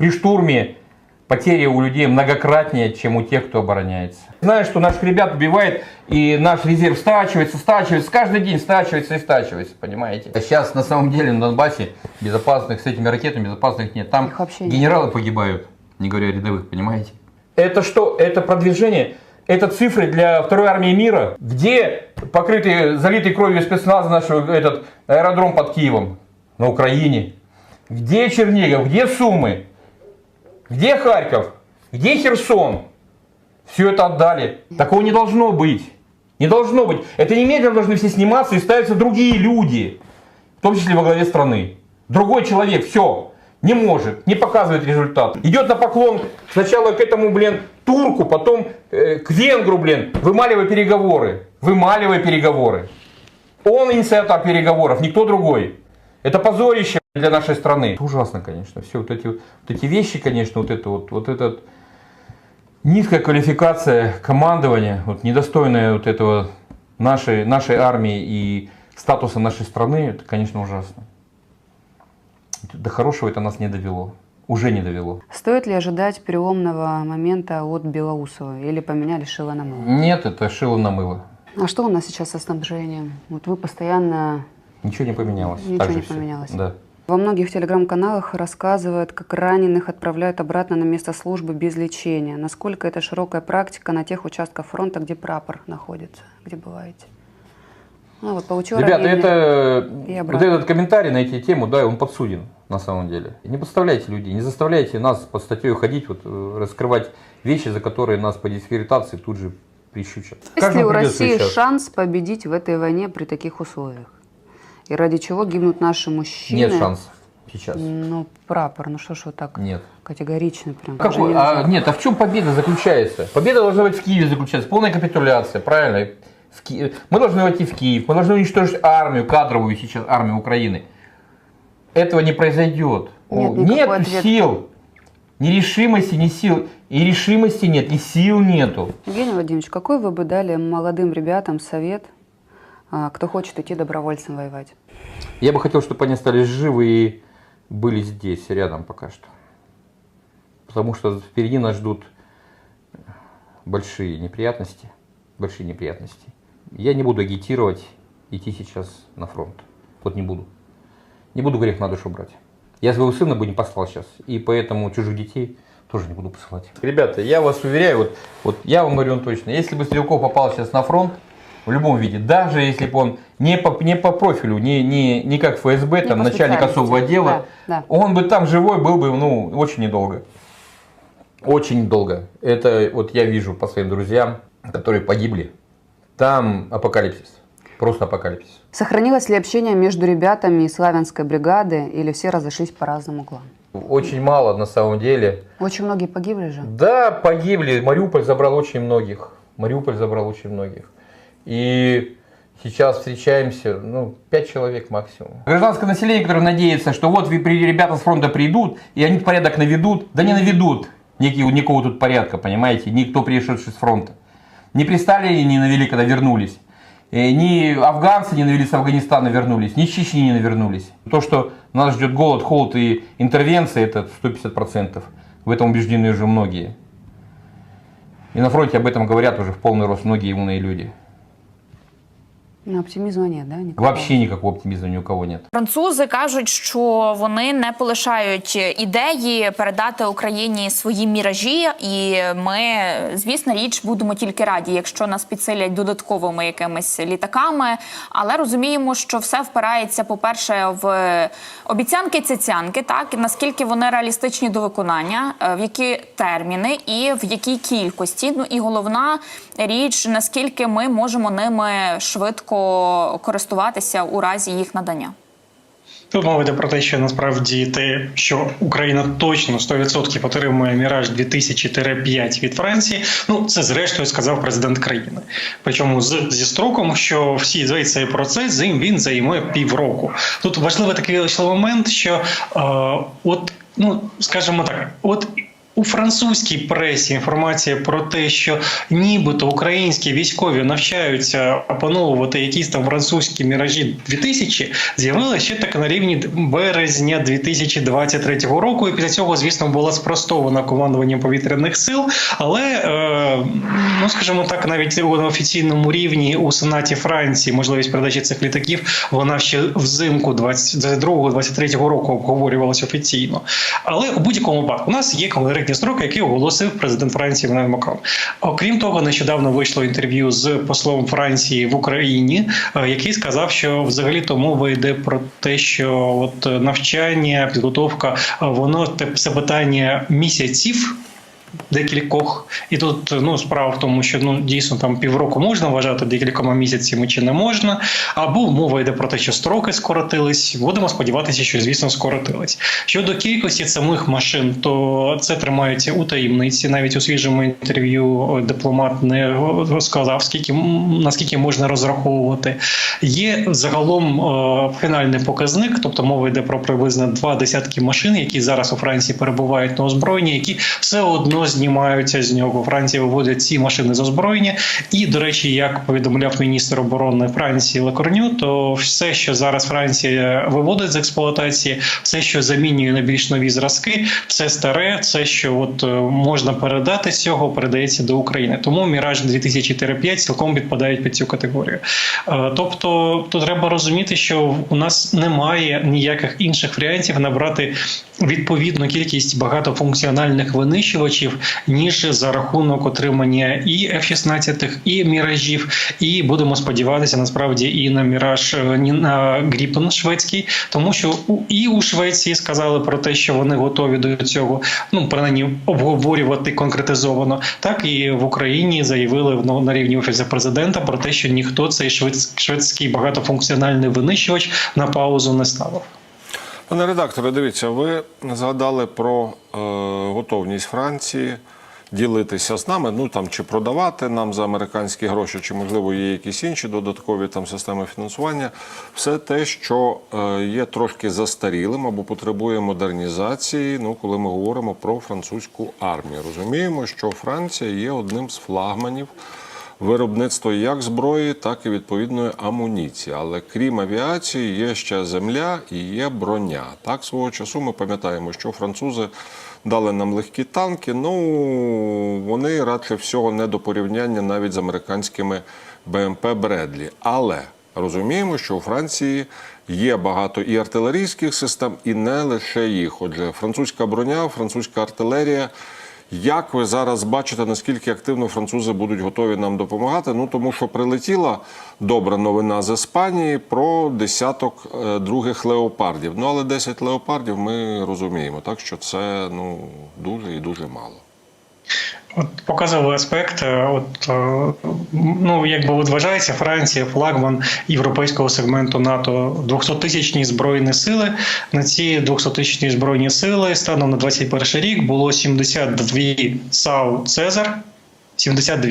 При штурме потери у людей многократнее, чем у тех, кто обороняется. Знаю, что наших ребят убивает, и наш резерв стачивается, стачивается, каждый день стачивается и стачивается, понимаете? А сейчас на самом деле на Донбассе безопасных с этими ракетами безопасных нет. Там Их вообще нет. генералы погибают, не говоря о рядовых, понимаете? Это что? Это продвижение? Это цифры для второй армии мира? Где покрытый, залитый кровью спецназа наш этот аэродром под Киевом? На Украине. Где Чернигов? Где Сумы? Где Харьков? Где Херсон? Все это отдали. Такого не должно быть. Не должно быть. Это немедленно должны все сниматься и ставятся другие люди. В том числе во главе страны. Другой человек, все, не может, не показывает результат. Идет на поклон сначала к этому, блин, турку, потом э, к венгру, блин, вымаливая переговоры. Вымаливая переговоры. Он инициатор переговоров, никто другой. Это позорище для нашей страны. Это ужасно, конечно. Все вот эти, вот эти вещи, конечно, вот это вот, вот этот низкая квалификация командования, вот недостойная вот этого нашей, нашей армии и статуса нашей страны, это, конечно, ужасно. До хорошего это нас не довело. Уже не довело. Стоит ли ожидать переломного момента от Белоусова или поменяли шило на мыло? Нет, это шило на мыло. А что у нас сейчас со снабжением? Вот вы постоянно... Ничего не поменялось. Ничего не всё. поменялось. Да. Во многих телеграм-каналах рассказывают, как раненых отправляют обратно на место службы без лечения. Насколько это широкая практика на тех участках фронта, где прапор находится, где бываете? Ну вот получил Ребята, это вот этот комментарий на эти темы, да, он подсуден на самом деле. Не подставляйте людей, не заставляйте нас под статьей ходить, вот, э, раскрывать вещи, за которые нас по дискредитации тут же прищучат. Есть ли у России сейчас. шанс победить в этой войне при таких условиях? И ради чего гибнут наши мужчины? Нет шанса сейчас. Ну, прапор, ну что ж вы так Нет. категорично прям? Какой? Даже А, нет, а в чем победа заключается? Победа должна быть в Киеве заключаться, полная капитуляция, правильно? В Ки- Мы должны войти в Киев, мы должны уничтожить армию, кадровую сейчас армию Украины. Этого не произойдет. Нет нет сил, ни решимости, ни сил. И решимости нет, и сил нету. Евгений Владимирович, какой вы бы дали молодым ребятам совет, кто хочет идти добровольцем воевать? Я бы хотел, чтобы они остались живы и были здесь, рядом пока что. Потому что впереди нас ждут большие неприятности. Большие неприятности. Я не буду агитировать идти сейчас на фронт. Вот не буду. Не буду грех на душу брать. Я своего сына бы не послал сейчас. И поэтому чужих детей тоже не буду посылать. Ребята, я вас уверяю, вот, вот я вам говорю точно, если бы Стрелков попал сейчас на фронт, в любом виде, даже если бы он не по, не по профилю, не, не, не как ФСБ, Не там, начальник особого отдела, Да, да. он бы там живой был бы, ну, очень недолго. Очень долго. Это вот я вижу по своим друзьям, которые погибли. Там апокалипсис. Просто апокалипсис. Сохранилось ли общение между ребятами из Славянской бригады или все разошлись по разным углам? Очень мало на самом деле. Очень многие погибли же. Да, погибли. Мариуполь забрал очень многих. Мариуполь забрал очень многих. И сейчас встречаемся, ну, пять человек максимум. Гражданское население, которое надеется, что вот ребята с фронта придут, и они порядок наведут. Да не наведут Никакие- никакого тут порядка, понимаете, никто пришедший с фронта. Не при Сталине не навели, когда вернулись. Э, Ни афганцы не навели с Афганистана вернулись, ни Чечни не навернулись. То, что нас ждет голод, холод и интервенция, это 150%. В этом убеждены уже многие. И на фронте об этом говорят уже в полный рост многие умные люди. Ну, оптимизма нет, да? никакого? Вообще никакого оптимизма ни у кого нет. Французи кажуть, що вони не полишають ідеї передати Україні свої міражі, і ми, звісно, річ будемо тільки раді, якщо нас підсилять додатковими якимись літаками. Але розуміємо, що все впирається, по-перше, в обіцянки цяцянки, так і наскільки вони реалістичні до виконання, е, в які терміни і в якій кількості. Ну і головна річ, наскільки ми можемо ними швидко користуватися у разі їх надання. Тут мова йде про те, що насправді те, що Україна точно 100% отримує міраж 2000-5 від Франції. Ну це зрештою сказав президент країни. Причому з зі строком, що всі весь цей процес він займе півроку. Тут важливий такий момент, що е, от ну скажімо так, от. У французькій пресі інформація про те, що нібито українські військові навчаються опановувати якісь там французькі міражі 2000, з'явилася ще так на рівні березня 2023 року. І після цього, звісно, була спростована командуванням повітряних сил. Але е, ну скажімо так, навіть на офіційному рівні у Сенаті Франції можливість передачі цих літаків вона ще взимку 22-23 року обговорювалася офіційно. Але у будь-якому випадку у нас є конкретні строки, які оголосив президент Франції Еммануель Макрон. Окрім того, нещодавно вийшло інтерв'ю з послом Франції в Україні, е, який сказав, що взагалі то мова йде про те, що от е, навчання, підготовка, е, воно це питання місяців. Декількох, і тут ну справа в тому, що ну дійсно там півроку можна вважати декількома місяцями чи не можна. Або мова йде про те, що строки скоротились. Будемо сподіватися, що звісно скоротились. Щодо кількості самих машин, то це тримається у таємниці. Навіть у свіжому інтерв'ю дипломат не сказав, скільки наскільки можна розраховувати. Є загалом е, фінальний показник, тобто мова йде про приблизно два десятки машин, які зараз у Франції перебувають на озброєнні, які все одно знімаються з нього. Франція виводить ці машини з озброєння. І, до речі, як повідомляв міністр оборони Франції Лекорню, то все, що зараз Франція виводить з експлуатації, все, що замінює на більш нові зразки, все старе, все, що от е, можна передати з цього, передається до України. Тому Міраж 2000-5 цілком підпадають під цю категорію. Е, Тобто, тут треба розуміти, що у нас немає ніяких інших варіантів набрати відповідну кількість багатофункціональних винищувачів, ніж за рахунок отримання і F-16, і міражів. І будемо сподіватися насправді і на міраж е, ні на Гріпен шведський, тому що і у Швеції сказали про те, що вони готові до цього, ну принаймні обговорювати конкретизовано. Так і в Україні заявили ну, на рівні офісу президента про те, що ніхто цей шведс- шведський багатофункціональний винищувач на паузу не ставив. Пане редакторе, дивіться, ви згадали про е, готовність Франції ділитися з нами, ну там чи продавати нам за американські гроші, чи можливо є якісь інші додаткові там системи фінансування. Все те, що е, є трошки застарілим або потребує модернізації. Ну, коли ми говоримо про французьку армію, розуміємо, що Франція є одним з флагманів виробництво як зброї, так і відповідної амуніції. Але крім авіації, є ще земля і є броня. Так, свого часу ми пам'ятаємо, що французи дали нам легкі танки. Ну вони радше всього не до порівняння навіть з американськими БМП Бредлі. Але розуміємо, що у Франції є багато і артилерійських систем, і не лише їх. Отже, французька броня, французька артилерія. Як ви зараз бачите, наскільки активно французи будуть готові нам допомагати? Ну тому що прилетіла добра новина з Іспанії про десяток е, других леопардів. Ну але 10 леопардів ми розуміємо, так що це ну дуже і дуже мало. От показовий аспект, е, от е, ну якби от вважається Франція флагман європейського сегменту НАТО 200-тисячні збройні сили. На ці 200-тисячні збройні сили станом на 21 рік було 72 САУ Цезар, 72,